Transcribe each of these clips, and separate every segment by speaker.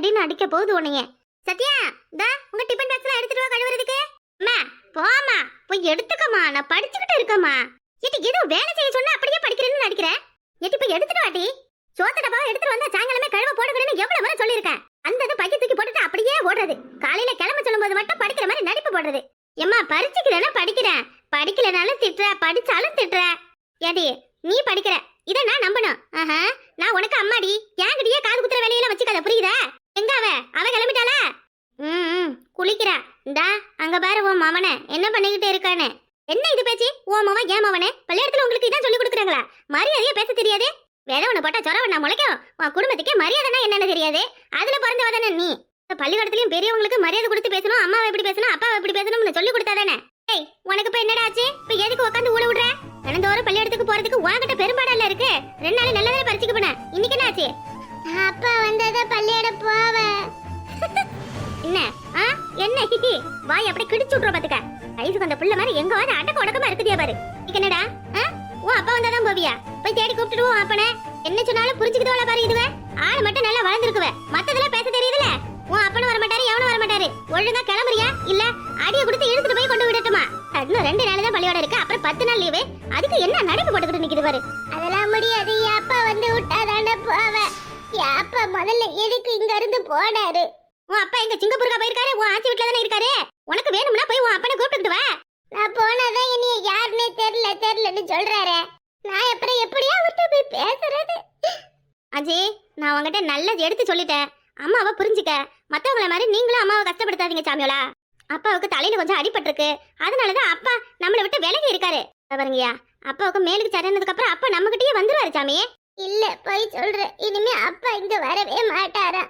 Speaker 1: போட்டு அடின்னு அடிக்க போகுது உன்னைய. சத்யா இந்த உங்க டிபன் பாக்ஸ்ல எடுத்துட்டு வா கழுவுறதுக்கு. அம்மா போம்மா போய் எடுத்துக்கம்மா நான் படிச்சுக்கிட்டு இருக்கேம்மா. எட்டி ஏதோ வேலை செய்ய சொன்னா அப்படியே படிக்கிறேன்னு நடிக்கிறேன் எட்டி போய் எடுத்துட்டு வாட்டி. சோத்த டப்பாவை எடுத்துட்டு வந்தா சாயங்காலமே கழுவ போடுகிறேன்னு எவ்வளவு முறை சொல்லியிருக்கேன். அந்த இது பைய தூக்கி போட்டுட்டு அப்படியே ஓடுறது. காலையில கிளம்ப சொல்லும்போது மட்டும் படிக்கிற மாதிரி நடிப்பு போடுறது. எம்மா பரிச்சுக்கிறேன்னா படிக்கிறேன். படிக்கலனாலும் திட்டுற படிச்சாலும் திட்டுற. ஏடி நீ படிக்கிற. இதை நான் நம்பணும். ஆஹா நான் உனக்கு அம்மாடி. என்கிட்டயே காது குத்துற வேலையெல்லாம் வச்சுக்காத புரியுதா? எங்க அவ? அவ கிளம்பிட்டாளா? ம் குளிக்கிறா. இந்தா அங்க பாரு உன் மவனை. என்ன பண்ணிக்கிட்டு இருக்கானே என்ன இது பேச்சு? உன் மவன் ஏன் மவனே? பள்ளியிடத்துல உங்களுக்கு இதான் சொல்லி கொடுக்குறாங்களா? மரியாதையா பேச தெரியாது? வேலை ஒண்ணு போட்டா சொரவ நான் முளைக்கும். உன் குடும்பத்துக்கே மரியாதைனா என்னன்னு தெரியாது? அதுல பிறந்தவ தானே நீ? பள்ளிக்கூடத்துலயும் பெரியவங்களுக்கு மரியாதை கொடுத்து பேசணும் அம்மாவை எப்படி பேசணும் அப்பாவை எப்படி பேசணும்னு சொல்லி கொடுத்தாதானே ஏய் உனக்கு இப்ப என்னடா ஆச்சு? இப்ப எதுக்கு உட்காந்து ஊட விடுற? தினந்தோறும் பள்ளியிடத்துக்கு போறதுக்கு உன்கிட்ட பெரும்பாடல்ல இருக்கு. ரெண்டு நாள் நல்லதானே பறிச்சுக்கு போன. இன்னைக்கு என்ன ஆச்சு? அப்பா வந்தத பள்ளியோட போவ. என்ன? ஆ? என்ன? ஹிஹி வாய் அப்படியே கிடிச்சு விட்ற பாத்துக்க. வயசுக்கு அந்த புள்ள மாதிரி எங்க வந்து அடக்க உடக்கமா இருக்குதியா பாரு. என்னடா? ஆ? உன் அப்பா வந்தாதான் போவியா? போய் தேடி கூப்பிட்டுடுவோம் அப்பனே. என்ன சொன்னாலும் புரிஞ்சுக்கிட்டு பாரு இதுவே. ஆள் மட்டும் நல்லா வளர்ந்துருக்குவ. மத்ததெல்லாம் பேச தெரியுதுல உன் அப்பனும் வர மாட்டாரு எவனும் வர மாட்டாரு ஒழுங்கா கிளம்புறியா? இல்ல அடியை கொடுத்து இழுத்துட்டு போய் கொண்டு விடட்டுமா? இன்னும் ரெண்டு நாள் தான் பள்ளியோட இருக்கு. அப்புறம் பத்து நாள் லீவு அதுக்கு என்ன நடந்து போட்டுக்கிட்டு நிக்குது பாரு. அதெல்லாம் முடியாது. அப்பா வந்து விட்டாதான போவ. அப்பா முதல்ல எதுக்கு இங்க இருந்து போனாரு? உன் அப்பா எங்க சிங்கப்பூருக்கா போயிருக்காரு? உன் ஆச்சி வீட்டுல தானே இருக்காரு? உனக்கு வேணும்னா போய் உன் அப்பனை கூப்பிட்டு வா. நான் போனாதான் என்னைய யாருன்னே தெரியல தெரியலன்னு சொல்றாரு. நான் அப்புறம் எப்படியா அவர்கிட்ட போய் பேசுறது? அஜய் நான் உங்ககிட்ட நல்லது எடுத்து சொல்லிட்டேன். அம்மாவை புரிஞ்சுக்க. மத்தவங்கள மாதிரி நீங்களும் அம்மாவை கஷ்டப்படுத்தாதீங்க சாமியோலா அப்பாவுக்கு தலையில கொஞ்சம் அடிபட்டிருக்கு. அதனாலதான் அப்பா நம்மளை விட்டு விலகி இருக்காரு. பாருங்கய்யா அப்பாவுக்கு மேலுக்கு சரியானதுக்கு அப்புறம் அப்பா நம்மகிட்டயே வந்துருவாரு சாமி. இல்ல போய் சொல்ற. இனிமே அப்பா இங்க வரவே மாட்டாரா?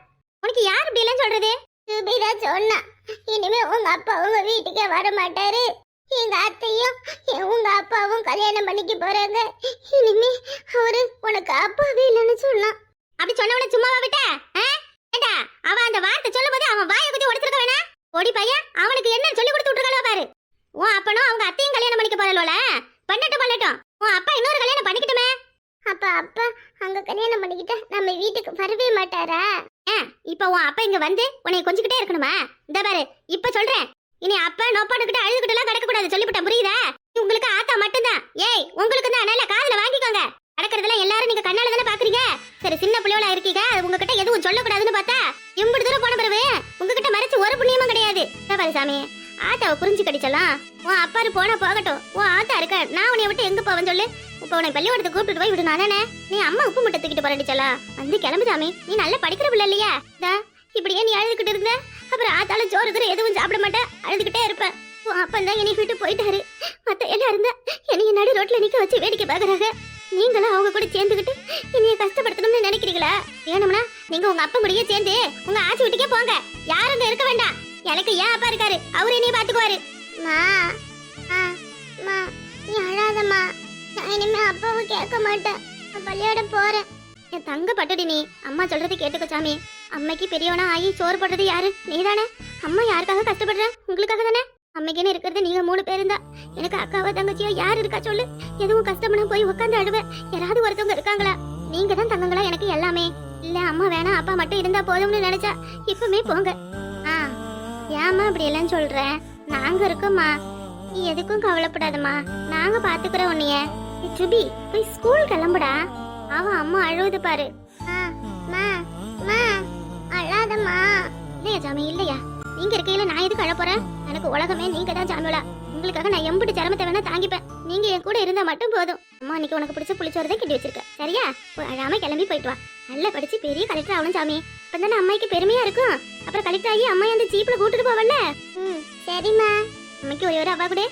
Speaker 1: உனக்கு யார் இப்படி எல்லாம் சொல்றது? சுபிதா சொன்னா இனிமே உங்க அப்பா உங்க வீட்டுக்கே வர மாட்டாரு எங்க அத்தையும் உங்க அப்பாவும் கல்யாணம் பண்ணிக்க போறாங்க. இனிமே அவரு உனக்கு அப்பாவே இல்லைன்னு சொன்னான் அப்படி சொன்னவன சும்மாவா விட்ட? ஆ? ஏண்டா அவன் அந்த வார்த்தை சொல்லும்போது அவன் வாயை குத்தி உடச்சிருக்க வேணா? ஓடி பையன் அவனுக்கு என்ன சொல்லி கொடுத்து விட்டுருக்கா பாரு. உன் அப்பனும் அவங்க அத்தையும் கல்யாணம் பண்ணிக்க போறலோல பண்ணட்டும் பண்ணட்டும். உன் அப்பா இன்னொரு கல்யாணம் பண்ணிக்கிட்டுமே. அப்பா அப்பா அங்க கல்யாணம் பண்ணிக்கிட்டா நம்ம வீட்டுக்கு வரவே மாட்டாரா? இப்போ உன் அப்பா இங்க வந்து உன்னை கொஞ்சிக்கிட்டே இருக்கணுமா? இந்த பாரு இப்ப சொல்றேன். இனி அப்பா நோப்பாடுக்கிட்டு அழுதுகிட்டு எல்லாம் கிடக்க கூடாது சொல்லிவிட்டேன் புரியுதா? உங்களுக்கு ஆத்தா மட்டும்தான். ஏய் உங்களுக்கு தான். நல்ல காதுல வாங்கிக்கோங்க. நடக்கிறதெல்லாம் எல்லாரும் நீங்க கண்ணால தானே பாக்குறீங்க? சரி சின்ன பிள்ளையோட இருக்கீங்க. அது உங்ககிட்ட எதுவும் சொல்லக்கூடாதுன்னு பார்த்தா இம்புடு தூரம் போன பிறகு உங்ககிட்ட மறைச்சு ஒரு புண்ணியமும் கிடையாது. பாரு சாமி ஆத்தாவை புரிஞ்சு கடிச்சலாம். உன் அப்பாரு போனா போகட்டும். உன் ஆத்தா இருக்க நான் உன்னை விட்டு எங்க போவேன் சொல்லு. இப்போ உன்னை பள்ளிக்கூடத்துக்கு கூப்பிட்டு போய் விடு நானே நீ அம்மா உப்பு மட்டும் தூக்கிட்டு போறடிச்சலா வந்து கிளம்புதாமே. நீ நல்லா படிக்கிற பிள்ளை இல்லையா? தா இப்படியே நீ அழுதுகிட்டு இருந்த. அப்புறம் ஆத்தால ஜோறு தூரம் எதுவும் சாப்பிட மாட்டேன். அழுதுகிட்டே இருப்பேன் உன் அப்பா தான் என்னை விட்டு போயிட்டாரு. மத்த எல்லாம் இருந்தா என்னைய நடு ரோட்ல நிக்க வச்சு வேடிக்கை பாக்குறாங்க நீங்களும் அவங்க கூட சேர்ந்துக்கிட்டு என்னைய கஷ்டப்படுத்தணும்னு நினைக்கிறீங்களா? வேணும்னா நீங்க உங்க அப்பா கூடயே சேர்ந்து உங்க ஆச்சி வீட்டுக்கே போங்க. யாரும் இங்க இருக்க வேண்டாம். எனக்கு ஏன் அப்பா இருக்காரு. அவரு என்னைய பாத்துக்குவாரு மா மா நீ அழாதம்மா. நான் இனிமே அப்பாவை கேட்க மாட்டேன். நான் பள்ளியோட போறேன். என் தங்க பட்டுடி நீ அம்மா சொல்றது கேட்டுக்கோ சாமி. அம்மைக்கு பெரியவனா ஆகி சோறு போடுறது யாரு? நீதானே? அம்மா யாருக்காக கஷ்டப்படுற? உங்களுக்காக தானே? அம்மைக்குன்னு இருக்கிறது நீங்க மூணு பேர் இருந்தா எனக்கு அக்காவோ தங்கச்சியோ யார் இருக்கா சொல்லு. எதுவும் கஷ்டம்னா போய் உட்காந்து அழுவேன். யாராவது ஒருத்தவங்க இருக்காங்களா? நீங்க தான் தங்கங்களா எனக்கு எல்லாமே. இல்ல அம்மா வேணா அப்பா மட்டும் இருந்தா போதும்னு நினைச்சா இப்பவுமே போங்க. ஆ ஏம்மா அப்படி எல்லாம் சொல்ற? நாங்க இருக்கோம்மா. நீ எதுக்கும் கவலைப்படாதம்மா. நாங்க பாத்துக்கிறோம் உன்னைய. சுபி போய் ஸ்கூல் கிளம்புடா. அவன் அம்மா அழுவது பாரு. அழாதம்மா. இல்லையா சாமி இல்லையா? நீங்க இருக்கையில நான் எதுக்கு அழ போறேன்? எனக்கு உலகமே நீங்க தான் சாமியோலா. உங்களுக்காக நான் எம்பிட்டு சிரமத்தை வேணா தாங்கிப்பேன். நீங்க என் கூட இருந்தா மட்டும் போதும். அம்மா இன்னைக்கு உனக்கு பிடிச்ச புளிச்சோறு தான் கிண்டி வச்சிருக்க சரியா? போய் அழாம கிளம்பி போயிட்டு வா. நல்லா படிச்சு பெரிய கலெக்டர் ஆகணும் சாமி. அப்பதானே அம்மாய்க்கு பெருமையா இருக்கும். அப்புறம் கலெக்டர் ஆகி அம்மா அந்த ஜீப்ல கூட்டிட்டு போவல்ல? சரிம்மா. அம்மைக்கு ஒரே ஒரு அவா கூட.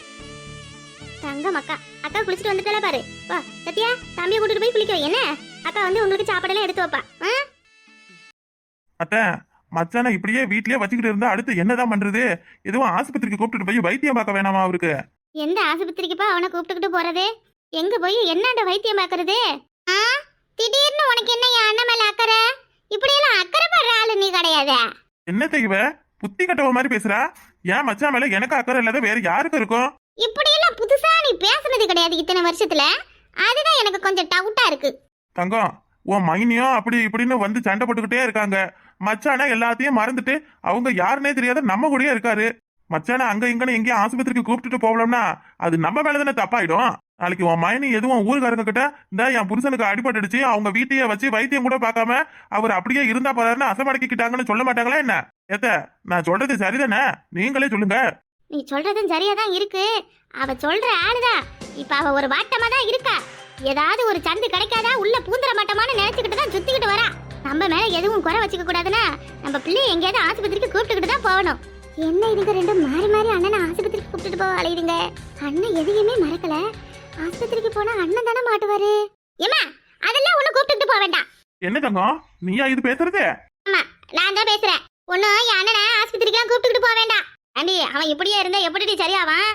Speaker 1: தங்கம் அக்கா அக்கா குளிச்சுட்டு வந்துட்டால பாரு. வா சத்யா தம்பியை கூட்டிட்டு போய் குளிக்க என்ன? அக்கா வந்து உங்களுக்கு சாப்பாடெல்லாம் எடுத்து வைப்பா?
Speaker 2: அத்தை மச்சானை இப்படியே வீட்லயே வச்சுக்கிட்டு இருந்தா அடுத்து என்னதான் பண்றது? எதுவும் ஆஸ்பத்திரிக்கு கூப்பிட்டுட்டு போய் வைத்தியம் பார்க்க வேணாமா அவருக்கு?
Speaker 1: எந்த ஆஸ்பத்திரிக்குப்பா அவனை கூப்பிட்டுக்கிட்டு போறது? எங்க போய் என்னண்ட வைத்தியம் பார்க்கறது? திடீர்னு உனக்கு என்ன என் அண்ணன் மேல அக்கறை? இப்படியெல்லாம் அக்கறை படுற ஆளு நீ கிடையாதே.
Speaker 2: என்ன செய்வ புத்தி கட்டவ மாதிரி பேசுறா? ஏன் மச்சான் மேல எனக்கு அக்கறை இல்லாத வேற யாருக்கு இருக்கும்?
Speaker 1: இப்படியெல்லாம் புதுசா நீ பேசுனது கிடையாது இத்தனை வருஷத்துல. அதுதான் எனக்கு கொஞ்சம் டவுட்டா இருக்கு.
Speaker 2: தங்கம் உன் மைனியும் அப்படி இப்படின்னு வந்து சண்டை போட்டுக்கிட்டே இருக்காங்க. மச்சானா எல்லாத்தையும் மறந்துட்டு அவங்க யாருன்னே தெரியாத நம்ம கூடயே இருக்காரு. மச்சானா அங்க இங்கன்னு எங்கேயும் ஆஸ்பத்திரிக்கு கூப்பிட்டுட்டு போகலாம்னா அது நம்ம மேல தானே தப்பாயிடும். நாளைக்கு உன் மைனி எதுவும் ஊருக்காரங்க கிட்ட இந்த என் புருஷனுக்கு அடிபட்டுடுச்சு அவங்க வீட்டையே வச்சு வைத்தியம் கூட பார்க்காம அவர் அப்படியே இருந்தா போறாருன்னு அசமடக்கிக்கிட்டாங்கன்னு சொல்ல மாட்டாங்களா என்ன? ஏத்த நான் சொல்றது சரிதானே? நீங்களே சொல்லுங்க.
Speaker 1: நீ சொல்றதும் சரியா தான் இருக்கு. அவ சொல்ற ஆளுதான் இப்ப அவ ஒரு வாட்டமா தான் இருக்கா. ஏதாவது ஒரு சந்து கிடைக்காதா? உள்ள பூந்துற மாட்டோமான்னு நினைச்சுக்கிட்டு தான் சுத்திக்கிட்டு வரா. நம்ம மேல எதுவும் குறை வச்சுக்க கூடாதுன்னா நம்ம பிள்ளைய எங்கேயாவது ஆஸ்பத்திரிக்கு கூப்பிட்டுக்கிட்டு தான் போகணும். என்ன இதுங்க ரெண்டு மாறி மாறி அண்ணனை ஆஸ்பத்திரிக்கு கூப்பிட்டுட்டு போக அலையுதுங்க? அண்ணன் எதையுமே மறக்கல. ஆஸ்பத்திரிக்கு போனா அண்ணன் தானே மாட்டுவாரு. ஏமா அதெல்லாம் ஒண்ணு கூப்பிட்டுட்டு போக வேண்டாம்.
Speaker 2: என்ன தங்கம்? நீயா இது பேசுறது?
Speaker 1: ஆமா நான் தான் பேசுறேன். ஒன்னும் என் அண்ணனை ஆஸ்பத்திரிக்கெல்லாம் கூப்பிட்டுக்கிட்டு போக வேண்டாம். ஆண்டி அவன் இப்படியே இருந்தா எப்படி சரியாவான்?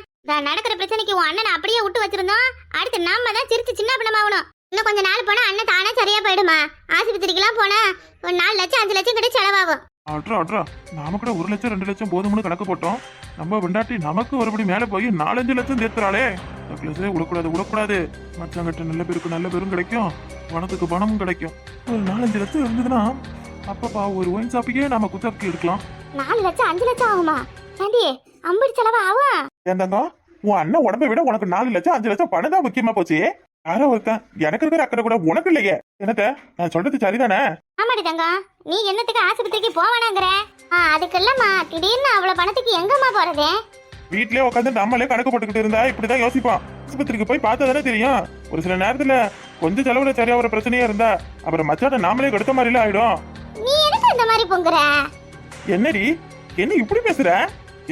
Speaker 1: நடக்கிற பிரச்சனைக்கு உன் அண்ணனை அப்படியே விட்டு வச்சிருந்தோம். அடுத்து நாம தான் சிரிச்சு சின்ன பின்னமாகணும். இன்னும் கொஞ்ச நாள் போனா அண்ணன் தானே சரியா போயிடுமா? ஆஸ்பத்திரிக்கெல்லாம் போனா ஒரு நாலு லட்சம் அஞ்சு லட்சம் கிட்ட செலவாகும்.
Speaker 2: அட்ரா அட்ரா. நாம கூட ஒரு லட்சம் ரெண்டு லட்சம் போதும்னு கணக்கு போட்டோம். நம்ம வெண்டாட்டி நமக்கு ஒருபடி மேல போய் நாலஞ்சு லட்சம் சேர்த்துறாளே. நெக்லஸே விடக்கூடாது விடக்கூடாது மச்சாங்கிட்ட நல்ல பேருக்கு நல்ல பேரும் கிடைக்கும். பணத்துக்கு பணமும் கிடைக்கும். ஒரு நாலஞ்சு லட்சம் இருந்ததுன்னா அப்பப்பா ஒரு ஒயின் ஷாப்புக்கே நாம குத்தப்புக்கு எடுக்கலாம்.
Speaker 1: நாலு லட்சம் அஞ்சு லட்சம் ஆகுமா? ஏண்டி அம்படி செலவு ஆகும்
Speaker 2: ஏந்தாங்க உன் அண்ணன் உடம்பை விட உனக்கு நாலு லட்சம் அஞ்சு லட்சம் பணம் தான் முக்கியமா போச்சு. யாரோ ஒருத்தன் எனக்கு இருக்கிற அக்கறை கூட உனக்கு இல்லையே. என்னத்த நான் சொல்றது சரிதானே?
Speaker 1: ஆமாடி தங்கம் நீ என்னத்துக்கு ஆஸ்பத்திரிக்கு போவானாங்கிற? ஆ அதுக்கு இல்லம்மா திடீர்னு அவ்வளவு பணத்துக்கு எங்கம்மா போறது?
Speaker 2: வீட்லயே உட்காந்து நம்மளே கணக்கு போட்டுக்கிட்டு இருந்தா இப்படிதான் யோசிப்பான். ஆஸ்பத்திரிக்கு போய் பார்த்தா தானே தெரியும். ஒரு சில நேரத்துல கொஞ்சம் செலவுல சரியா ஒரு பிரச்சனையா இருந்தா அப்புறம் மச்சாட்ட நாமளே கெடுத்த மாதிரில ஆயிடும்.
Speaker 1: நீ எதுக்கு இந்த மாதிரி பொங்குற?
Speaker 2: என்னடி என்ன இப்படி பேசுற?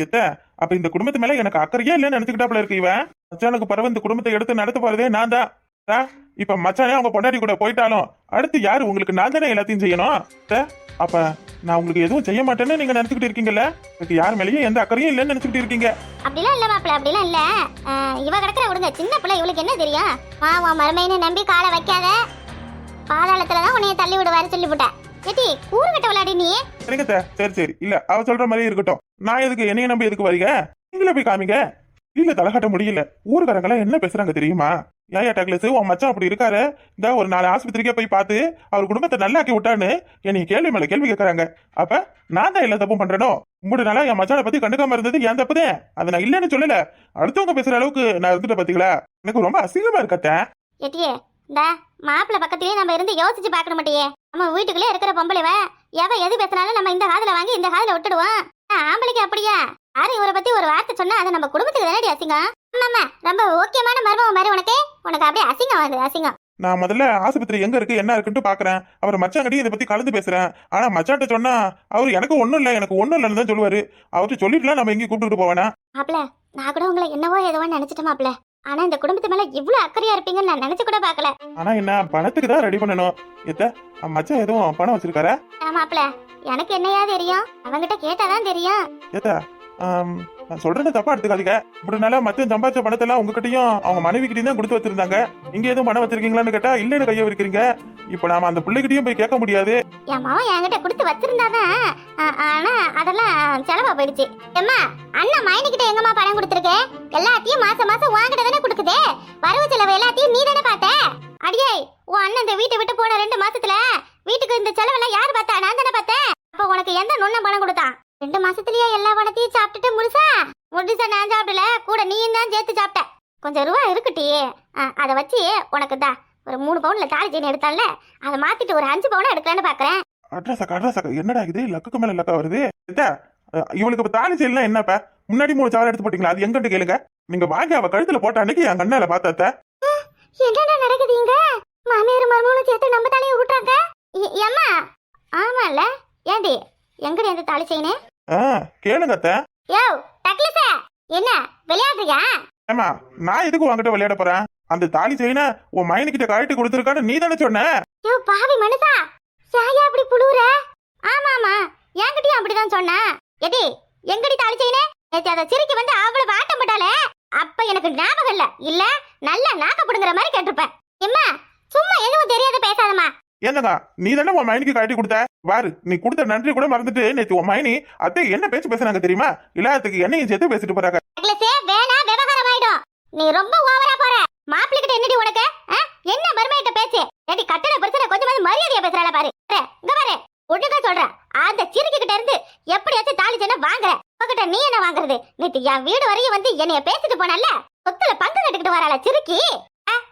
Speaker 2: எத்த அப்ப இந்த குடும்பத்து மேல எனக்கு அக்கறையே இல்லைன்னு நினைச்சுக்கிட்டாப்ல இருக்கு இவன். மச்சானுக்கு பரவ இந்த குடும்பத்தை எடுத்து நடத்த போறதே நான் தான். இப்ப மச்சானே அவங்க பொண்டாட்டி கூட போயிட்டாலும் அடுத்து யாரு உங்களுக்கு நான் தானே எல்லாத்தையும் செய்யணும்? அப்ப நான் உங்களுக்கு எதுவும் செய்ய மாட்டேன்னு நீங்க நினைச்சுக்கிட்டு இருக்கீங்கல்ல? எனக்கு யார் மேலேயும் எந்த அக்கறையும் இல்லைன்னு நினைச்சுக்கிட்டு இருக்கீங்க.
Speaker 1: அப்படிலாம் இல்ல மாப்பிள்ள அப்படிலாம் இல்ல. இவ கிடக்குற விடுங்க. சின்ன பிள்ளை இவளுக்கு என்ன தெரியும்? வா உன் மருமைன்னு நம்பி காலை வைக்காத. பாதாளத்துல தான் உன்னைய தள்ளி விடுவாரு சொல்லிவிட்டேன். ஏட்டி கூறு கட்ட விளையாடி நீ?
Speaker 2: அத்தை. சரி? சரி இல்ல அவ சொல்ற மாதிரி இருக்கட்டும். நான் எதுக்கு என்னைய நம்பி எதுக்கு வரீங்க? நீங்களே போய் காமிங்க. இல்ல தலை காட்ட முடியல. ஊருக்காரங்களாம் என்ன பேசுறாங்க தெரியுமா? ஏயா டக்லஸ் உன் மச்சான் அப்படி இருக்காரு. இந்த ஒரு நாலு ஆஸ்பத்திரிக்கே போய் பார்த்து அவர் குடும்பத்தை நல்லாக்கி விட்டான்னு என்னை கேள்வி மேல கேள்வி கேட்கறாங்க அப்ப நான் தான் எல்லா தப்பும் பண்றேனோ? மூணு நாளா என் மச்சானை பத்தி கண்டுக்காம இருந்தது என் தப்புதே? அதை நான் இல்லைன்னு சொல்லல. அடுத்தவங்க பேசுற அளவுக்கு நான் இருந்துட்ட பாத்தீங்களா? எனக்கு ரொம்ப அசிங்கமா இருக்கத்தேன்
Speaker 1: இந்த மாப்பிள்ளை பக்கத்திலேயே நம்ம இருந்து யோசிச்சு பார்க்க மாட்டியே. நம்ம வீட்டுக்குள்ளே இருக்கிற பொம்பளைவ எவ எது பேசினாலும் நம்ம இந்த காதுல வாங்கி இந்த காதுல விட்டுடுவோம். ஆம்பளைக்கு அப்படியா? யாரும் இவரை பத்தி ஒரு வார்த்தை சொன்னா அது நம்ம குடும்பத்துக்கு தானடி அசிங்கம்? ஆமாம்மா ரொம்ப ஓகேமான மருமகம் மாதிரி உனக்கு. உனக்கு அப்படியே அசிங்கம் வந்து அசிங்கம்.
Speaker 2: நான் முதல்ல ஆஸ்பத்திரி எங்க இருக்கு என்ன இருக்குன்ட்டு பாக்குறேன். அவர் மச்சாங்கடி இதை பத்தி கலந்து பேசுறேன். ஆனா மச்சான்ட்ட சொன்னா அவர் எனக்கு ஒண்ணும் இல்ல எனக்கு ஒண்ணும் இல்லைன்னு தான் சொல்லுவாரு. அவர்கிட்ட சொல்லிட்டுலாம் நம்ம எங்கேயும் கூப்பிட்டு போவேனா?
Speaker 1: மாப்பிள நான் கூட உங்களை என்னவோ ஏதோ நினைச்சிட்டேன் மாப்பிள ஆனா இந்த குடும்பத்து மேல இவ்வளவு அக்கறையா இருப்பீங்கன்னு நான் நினைச்சு கூட பார்க்கல.
Speaker 2: ஆனா என்ன பணத்துக்கு தான் ரெடி பண்ணணும். எத்த மச்சான் எதுவும் பணம் வச்சிருக்காரா?
Speaker 1: ஆ, மாப்பிள எனக்கு என்னையா தெரியும்? அவங்கிட்ட கேட்டாதான் தெரியும்.
Speaker 2: ஆம், நான் சொல்றது தப்பா எடுத்துக்காதீங்க. இப்படினால மச்சம் சம்பாதிச்ச பணத்தை எல்லாம் உங்ககிட்டயும் அவங்க மனைவி கிட்டயும் தான் கொடுத்து வச்சிருந்தாங்க. இங்க எதுவும் பணம் வச்சிருக்கீங்களான்னு கேட்டா இல்லன்னு கைய வைக்கிறீங்க இப்போ நாம அந்த பிள்ளைகிட்டயும் போய் கேட்க முடியாது.
Speaker 1: என் மாவன் என்கிட்ட கொடுத்து வச்சிருந்தாதான் ஆ, ஆனா அதெல்லாம் செலவா போயிடுச்சு. எம்மா அண்ணன் மைனிக்கிட்ட எங்கம்மா பணம் கொடுத்துருக்கேன் எல்லாத்தையும் மாசம் மாசம் வாங்கிட்டு தானே கொடுக்குது? வரவு செலவு எல்லாத்தையும் நீ தானே பார்த்த? அடியே உன் அண்ணன் இந்த வீட்டை விட்டு போன ரெண்டு மாசத்துல வீட்டுக்கு இந்த செலவெல்லாம் யார் பார்த்தா? நான் தானே பார்த்தேன். அப்ப உனக்கு எந்த நுண்ணம் பணம் கொடுத்தான்? ரெண்டு மாசத்துலயே எல்லா பணத்தையும் சாப்பிட்டுட்டு முழுசா? முழுசா நான் சாப்பிடல கூட நீயும் தான் சேர்த்து சாப்பிட்ட. கொஞ்சம் ரூபா இருக்குட்டி. அதை வச்சு உனக்கு தா. ஒரு மூணு பவுன்ல தாலி செயின் எடுத்தால அதை மாத்திட்டு ஒரு அஞ்சு பவுன் எடுக்கலான்னு பாக்குறேன்.
Speaker 2: அட்ரஸக்கா அட்ரஸக்கா என்னடா இது? லக்குக்கு மேல லக்கா வருது. இவளுக்கு இப்ப தாலி செய்யலாம் என்னப்ப முன்னாடி மூணு சவரம் எடுத்து போட்டீங்களா? அது எங்கிட்ட கேளுங்க. நீங்க வாங்கி அவ கழுத்துல போட்ட அன்னைக்கு என் கண்ணால பார்த்தாத்த.
Speaker 1: என்னடா நடக்குது இங்க? மாமியார் மருமகளும் சேர்த்து நம்ம தலையை உருட்டாங்க ஏம்மா? ஆமால ஏண்டி? எங்கடி அந்த தாலி செயினு?
Speaker 2: ஆ கேளுங்க அத்தை.
Speaker 1: யோ டக்லஸ என்ன விளையாடுறியா?
Speaker 2: ஏமா நான் எதுக்கு உன்கிட்ட விளையாட போறேன்? அந்த தாலி செயின உன் மையனுக்கிட்ட கழட்டி கொடுத்துருக்கான்னு நீ தானே சொன்ன?
Speaker 1: யோ பாவி மனுஷா. சாயா அப்படி புழுவுற? ஆமாமா என்கிட்டயும் அப்படிதான் சொன்னா. எடி எங்கடி தாலி செயினு? நேத்து அதை சிரிக்கி வந்து அவ்வளவு ஆட்டம் போட்டாலே அப்ப எனக்கு ஞாபகம் இல்ல. இல்ல நல்ல நாக்க புடுங்குற மாதிரி கேட்டிருப்பேன். எம்மா சும்மா எதுவும் தெரியாத பேசாதம்மா.
Speaker 2: என்னங்க நீ தானே உன் மைனிக்கு கட்டி கொடுத்த? வாரு நீ கொடுத்த நன்றி கூட மறந்துட்டு நேத்து உன் மைனி அத்தை என்ன பேச்சு பேசுனாங்க தெரியுமா? இல்லாததுக்கு என்னையும் சேர்த்து பேசிட்டு போறாங்க.
Speaker 1: நீ ரொம்ப ஓவரா போற. மாப்பிள்ளை கிட்ட என்னடி உனக்கு? என்ன பெருமையிட்ட பேச்சு? ஏடி கட்டண பிரச்சனை கொஞ்சம் மரியாதையா பேசுறாள பாரு. இங்க பாரு ஒழுங்கா சொல்றேன் அந்த சிறுக்கு கிட்ட இருந்து எப்படியாச்சும் தாலி சென்ன வாங்குற. உங்ககிட்ட நீ என்ன வாங்குறது? நேத்து என் வீடு வரையும் வந்து என்னைய பேசிட்டு போனல சொத்துல பங்கு கட்டுக்கிட்டு வராள சிறுக்கி?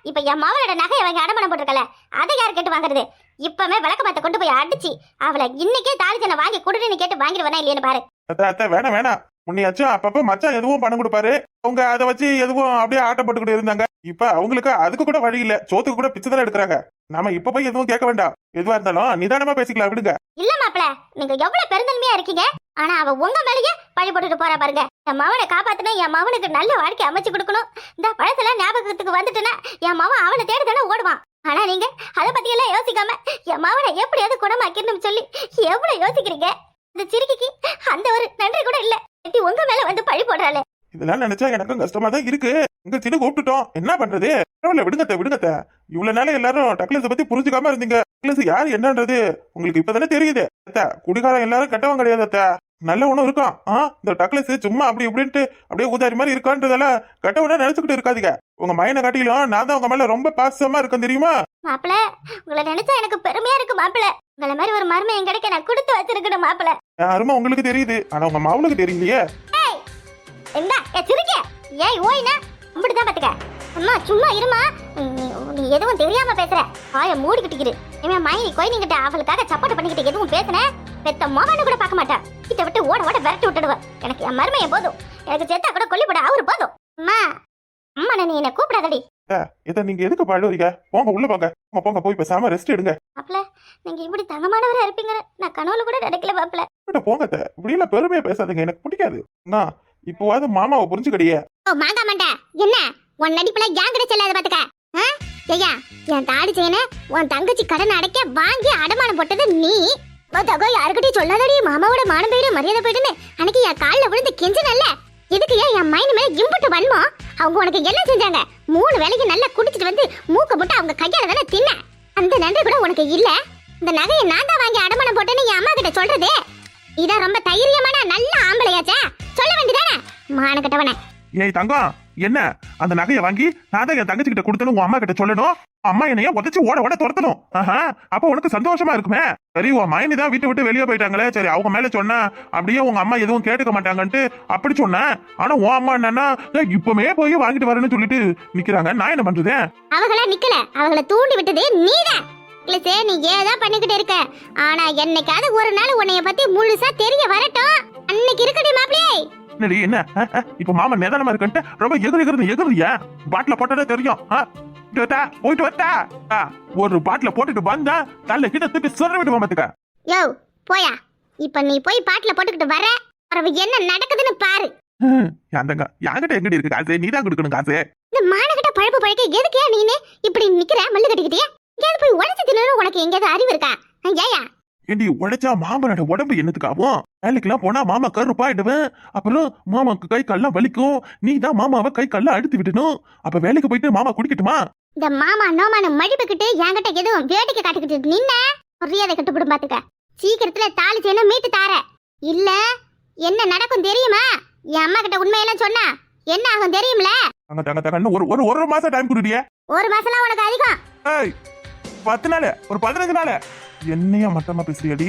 Speaker 1: இப்ப என் மவளோட நகை அவங்க அடமானம் போட்டிருக்கல அதை யார் கேட்டு வாங்குறது? இப்பவே விளக்கமாத்த கொண்டு போய் அடிச்சு அவளை இன்னைக்கே தாலிஜனை வாங்கி கொடுன்னு கேட்டு வாங்கிடுவேனா இல்லையான்னு பாரு.
Speaker 2: அத்தை அத்தை வேணாம் வேணாம். முன்னையாச்சும் அப்பப்ப மச்சான் எதுவும் பணம் கொடுப்பாரு. அவங்க அதை வச்சு எதுவும் அப்படியே ஆட்டம் இருந்தாங்க. இப்ப அவங்களுக்கு அதுக்கு கூட வழி இல்ல. சோத்துக்கு கூட பிச்சை தான் எடுக்கிறாங்க. நாம இப்ப போய் எதுவும் கேட்க வேண்டாம். எதுவா இருந்தாலும் நிதானமா பேசிக்கலாம் விடுங்க.
Speaker 1: இல்ல மாப்பிள நீங்க எவ்வளவு பெருந்தன்மையா இருக்கீங்க. ஆனா அவ உங்க மேலேயே பழி போட்டுட்டு போறா பாருங்க. என் மவனை காப்பாத்தினா என் மவனுக்கு நல்ல வாழ்க்கை அமைச்சு கொடுக்கணும். இந்த பழத்துல ஞாபகத்துக்கு வந்துட்டுனா என் மவன் அவனை தேடி தானே ஓடுவான். ஆனா நீங்க அதை பத்தி எல்லாம் யோசிக்காம என் மவனை எப்படியாவது குணமாக்கிடணும் சொல்லி எவ்வளவு யோசிக்கிறீங்க? இந்த சிறுக்கிக்கு அந்த ஒரு நன்றி கூட இல்ல. எட்டி உங்க மேல வந்து பழி போடுறாளே.
Speaker 2: இதெல்லாம் நினைச்சா எனக்கும் கஷ்டமா தான் இருக்கு. உங்க சின்ன கூப்பிட்டுட்டோம். என்ன பண்றது? பரவாயில்ல விடுங்கத்த விடுங்கத்த இவ்வளவு நாள் எல்லாரும் டக்லஸ் பத்தி புரிஞ்சுக்காம இருந்தீங்க. டக்லஸ் யார் என்னன்றது உங்களுக்கு இப்பதானே தெரியுது. அத்த குடிகாரம் எல்லாரும் கெட்டவன் கிடையாது அத்த. நல்ல ஒண்ணும் இருக்கான் ஆ இந்த டக்லஸ் சும்மா அப்படி இப்படின்ட்டு அப்படியே ஊதாரி மாதிரி இருக்கான்றதெல்லாம் கெட்டவனா நினைச்சுக்கிட்டு இருக்காதீங்க. உங்க மையனை காட்டிலும் நான் தான் உங்க மேல ரொம்ப பாசமா இருக்கேன் தெரியுமா?
Speaker 1: மாப்பிள உங்களை நினைச்சா எனக்கு பெருமையா இருக்கு மாப்பிள. உங்களை மாதிரி ஒரு மருமை என் கிடைக்க நான் கொடுத்து வச்சிருக்கணும் மாப்பிள
Speaker 2: என் அருமை உங்களுக்கு தெரியுது. ஆனா உங்க மாவனுக்கு தெரியலையே.
Speaker 1: என்ன ஏ சிரிக்க. ஏய் ஓய்னா? அப்படிதான் பாத்துக்க. அம்மா சும்மா இருமா. நீ- நீ எதுவும் தெரியாம பேசுற. வாய மூடிக்கிட்டு இவன் மைனி கொய்னிங்கிட்ட அவளுக்காக சப்போர்ட் பண்ணிக்கிட்டு எதுவும் பேசுன? பெத்த மகனு கூட பார்க்க மாட்டா. கிட்ட விட்டு ஓட ஓட விரட்டி விட்டுடுவ. எனக்கு என் மருமைய போதும். எனக்கு செத்தா கூட கொல்லிப்பட அவரு போதும். அம்மா அம்மா நீ என்ன கூப்பிடாதடி.
Speaker 2: இதை நீங்க எதுக்கு பாடுவீங்க போங்க உள்ள போங்க. போங்க போங்க போய் பேசாம ரெஸ்ட் எடுங்க.
Speaker 1: மாப்பிள நீங்க இப்படி தங்கமானவரா இருப்பீங்க. நான் கனவுல கூட நினைக்கல மாப்பிள.
Speaker 2: கிட்ட போங்க அத்தை. இப்படி எல்லாம் பெருமையா பேசாதீங்க. எனக்கு பிடிக்காது. அண்ணா இப்போவாது மாமாவை புரிஞ்சுக்கடியே.
Speaker 1: ஓ மாங்கா மாட்டா என்ன? உன் நடிப்புல ஏன் கிட்ட செல்லாத பாத்துக்க? ஆ? ஐயா என் தாடி செய்யன உன் தங்கச்சி கடன் அடைக்க வாங்கி அடமானம் போட்டது நீ. தகோ யாருக்கிட்டையும் சொல்லாதடி. மாமாவோட மானம் போயிடு மரியாதை போயிடுன்னு அன்னைக்கு என் காலில் விழுந்து கெஞ்சினல்ல. இதுக்கு ஏன் என் மைண்ட் மேல இம்புட்டு வன்மோ? அவங்க உனக்கு என்ன செஞ்சாங்க? மூணு வேளைக்கு நல்லா குடிச்சிட்டு வந்து மூக்க போட்டு அவங்க கையால தானே தின்ன? அந்த நன்றி கூட உனக்கு இல்ல. இந்த நகையை நான் தான் வாங்கி அடமானம் போட்டேன்னு என் அம்மா கிட்ட சொல்றது? இதான் ரொம்ப தைரியமான நல்ல ஆம்பளையாச்சே. சொல்ல வேண்டியதானே? மானக்கட்டவனே.
Speaker 2: ஏய் தங்கம் என்ன? அந்த நகையை வாங்கி நான் தான் என் தங்கச்சி கிட்ட கொடுத்தணும் உன் அம்மா கிட்ட சொல்லணும்? அம்மா என்னைய உதச்சு ஓட ஓட துரத்தணும். ஆஹா அப்ப உனக்கு சந்தோஷமா இருக்குமே? சரி உன் மைனி தான் வீட்டை விட்டு வெளியே போயிட்டாங்களே. சரி அவங்க மேல சொன்னா அப்படியே உங்க அம்மா எதுவும் கேட்டுக்க மாட்டாங்கன்ட்டு அப்படி சொன்னேன் ஆனா உன் அம்மா என்னன்னா "ஏய், இப்பமே போய் வாங்கிட்டு வரேன்னு சொல்லிட்டு நிக்கிறாங்க. நான் என்ன பண்றது?
Speaker 1: அவங்கள நிக்கல. அவங்கள தூண்டி விட்டது நீதான். இல்லசே நீ ஏதா பண்ணிக்கிட்டு இருக்க. ஆனா என்னைக்காவது ஒரு நாள் உன்னைய பத்தி முழுசா தெரிய வரட்டும். அன்னைக்கு இருக்கடி மாப்பிளே.
Speaker 2: என்னடி என்ன? இப்ப மாமா நிதானமா இருக்கன்ட்டு ரொம்ப எகிரி எகிரி எகிரியா பாட்டில போட்டதே தெரியும். போயிட்டு வரட்டா? ஒரு பாட்டில போட்டுட்டு வந்தா தள்ள கிட்ட தூக்கி சொல்ல விட்டு பாத்துக்க.
Speaker 1: யோ போயா. இப்ப நீ போய் பாட்டுல போட்டுக்கிட்டு வர. பிறகு என்ன நடக்குதுன்னு பாரு.
Speaker 2: யாந்தங்க யாங்கிட்ட எங்கடி இருக்கு காசு? நீ தான் கொடுக்கணும் காசு.
Speaker 1: இந்த மானகிட்ட பழப்பு பழக்க எதுக்கே நீனு? இப்படி நிக்கிற மல்லு கட்டிக்கிட்டே எங்கேயாவது போய் உடச்சு தின்னு உனக்கு எங்கேயாவது அறிவு இருக்கா? ஏயா
Speaker 2: ஏண்டி உடைச்சா மாமனோட உடம்பு என்னத்துக்காகும்? வேலைக்கெல்லாம் போனா மாமா கருப்பாயிடுவேன் அப்புறம் மாமாக்கு கை கால்லாம் வலிக்கும். நீ தான் மாமாவை கை கால்லாம் அழுத்தி விடணும். அப்ப வேலைக்கு போயிட்டு மாமா குடிக்கட்டுமா?
Speaker 1: இந்த மாமா நோமான மடிப்புக்கிட்டு என்கிட்ட எதுவும் வேடிக்கை காட்டிக்கிட்டு நின்ன மரியாதை கட்டுப்படும் பாத்துக்க. சீக்கிரத்துல தாலி செய்யணும் மீட்டு தார. இல்ல என்ன நடக்கும் தெரியுமா? என் அம்மா கிட்ட உண்மையெல்லாம் சொன்னா என்ன ஆகும் தெரியும்ல?
Speaker 2: தங்க தங்க தங்கன்னு ஒரு ஒரு ஒரு மாசம் டைம் குடுடியே
Speaker 1: ஒரு மாசம்லாம் உனக்கு அதிகம்.
Speaker 2: ஏய் பத்து நாள் ஒரு பதினஞ்சு நாள் என்னையா மட்டமா பேசுறியடி?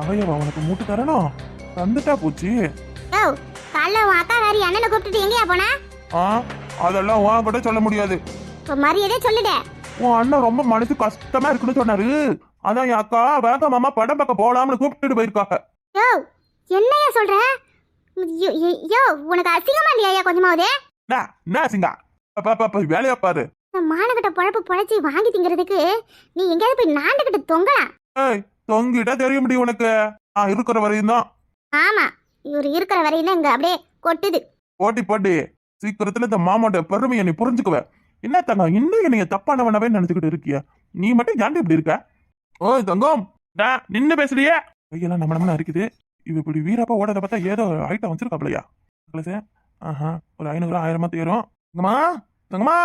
Speaker 2: அவையவ உனக்கு மூட்டு தரணும்? தந்துட்டா போச்சு.
Speaker 1: காலைல உன் அக்கா வேற அண்ணனை கூப்பிட்டுட்டு எங்கேயா போனா?
Speaker 2: ஆ அதெல்லாம் உன் கூட சொல்ல முடியாது.
Speaker 1: மரியாதை சொல்லுடே.
Speaker 2: உன் அண்ணன் ரொம்ப மனசு கஷ்டமா இருக்குன்னு சொன்னாரு. அதான் என் அக்கா வேக மாமா படம் பார்க்க போலாம்னு கூப்பிட்டுட்டு போயிருக்காங்க.
Speaker 1: யோ என்னையா சொல்ற? யோ, உனக்கு அசிங்கமா இல்லையா கொஞ்சமாவது?
Speaker 2: என்ன, என்ன சிங்கா அப்பா அப்பா வேலையா பாரு.
Speaker 1: மானகிட்ட பழப்பு பழச்சி வாங்கி திங்கிறதுக்கு நீ எங்கேயாவது போய் நாண்டுகிட்டு தொங்கலாம்
Speaker 2: ஏய் தொங்கிட்டா தெரிய முடியும் உனக்கு. நான் இருக்கிற வரையும் தான்.
Speaker 1: ஆமா இவர் இருக்கிற வரையும் தான் இங்க அப்படியே கொட்டுது.
Speaker 2: போட்டி போட்டி சீக்கிரத்துல இந்த மாமாவோட பெருமையை நீ புரிஞ்சுக்குவ. என்ன தங்கம் இன்னும் என்னைய தப்பானவனவே நினைச்சுக்கிட்டு இருக்கிய? நீ மட்டும் ஏன்டி இப்படி இருக்க? ஓய் தங்கம் டா நின்னு பேசுறியே. கையெல்லாம் நம்ம நம்ம இருக்குது இவ இப்படி வீரப்பா ஓடத பார்த்தா ஏதோ ஐட்டம் வச்சிருக்காப்லையா? ஆஹா ஒரு ஐநூறு ஆயிரமா தேரும். தங்கம்மா தங்கம்மா.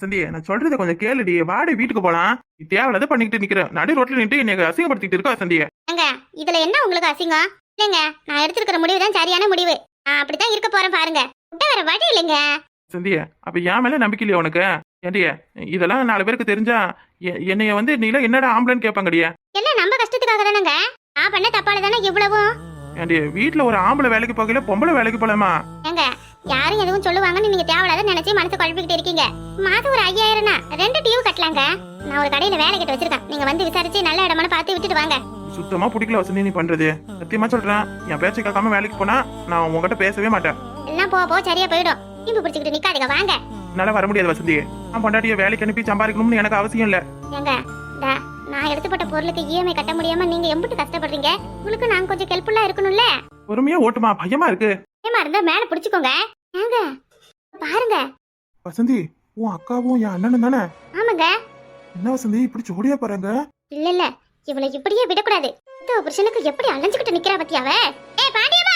Speaker 2: சந்தி நான் சொல்றதை கொஞ்சம் கேளுடி. வாடி வீட்டுக்கு போலாம். தேவையில்லாத பண்ணிக்கிட்டு நிக்கிற. நடு ரோட்ல நின்று என்னை அசிங்கப்படுத்திட்டு இருக்கா சந்திய
Speaker 1: ஏங்க இதுல என்ன உங்களுக்கு அசிங்கம்? இல்லைங்க நான் எடுத்திருக்கிற முடிவு தான் சரியான முடிவு. நான் அப்படித்தான் இருக்க போறேன் பாருங்க. விட்ட வேற வழி இல்லைங்க.
Speaker 2: சந்திய அப்ப என் மேல நம்பிக்கை இல்லையா உனக்கு? ஏண்டிய இதெல்லாம் நாலு பேருக்கு தெரிஞ்சா என்னைய வந்து நீல என்னடா ஆம்பளைன்னு கேட்பாங்கடியா
Speaker 1: எல்லாம் நம்ம கஷ்டத்துக்காக தானேங்க? நான் பண்ண தப்பால தானே இவ்வளவும்?
Speaker 2: ஏண்டி வீட்டுல ஒரு ஆம்பளை வேலைக்கு போகல பொம்பளை வேலைக்கு போலாமா?
Speaker 1: ஏங்க யாரும் எதுவும் சொல்லுவாங்கன்னு நீங்க தேவையில்லாத நினைச்சு மனசு குழப்பிக்கிட்டு இருக்கீங்க. மாசம் ஒரு ஐயாயிரம்னா ரெண்டு டியூ கட்டலாங்க. நான் ஒரு கடையில வேலை கிட்ட வச்சிருக்கேன். நீங்க வந்து விசாரிச்சு நல்ல இடமான பார்த்து விட்டுட்டு வாங்க.
Speaker 2: சுத்தமா பிடிக்கல வசந்தி நீ பண்றது. சத்தியமா சொல்றேன். என் பேச்சை கேட்காம வேலைக்கு போனா நான் உங்ககிட்ட பேசவே மாட்டேன்.
Speaker 1: எல்லாம் போக போக சரியா போயிடும். இம்பு பிடிச்சிக்கிட்டு நிக்காதீங்க வாங்க.
Speaker 2: என்னால வர முடியாது வசந்தி. நான் பொண்டாட்டிய வேலைக்கு அனுப்பி சம்பாதிக்கணும்னு எனக்கு அவசியம் இல்ல.
Speaker 1: ஏங்க நான் எடுத்துப்பட்ட பொருளுக்கு இஎம்ஐ கட்ட முடியாம நீங்க எம்பிட்டு கஷ்டப்படுறீங்க. உங்களுக்கு நான் கொஞ்சம் ஹெல்ப்ஃபுல்லா இருக்கணும்ல?
Speaker 2: பொறுமையா ஓட்டுமா? பயமா இருக்கு.
Speaker 1: ஏமா இருந்தா மேல பிடிச்சுக்கோங்க. ஏங்க பாருங்க.
Speaker 2: வசந்தி உன் அக்காவும் என் அண்ணனும் தானே?
Speaker 1: ஆமாங்க.
Speaker 2: என்ன வசந்தி இப்படி ஜோடியா போறாங்க?
Speaker 1: இல்ல இல்ல. இவளை இப்படியே விடக்கூடாது. இந்த புருஷனுக்கு எப்படி அலைஞ்சுக்கிட்டு நிக்கிறா பத்தியாவ? ஏ பாண்டியம்மா!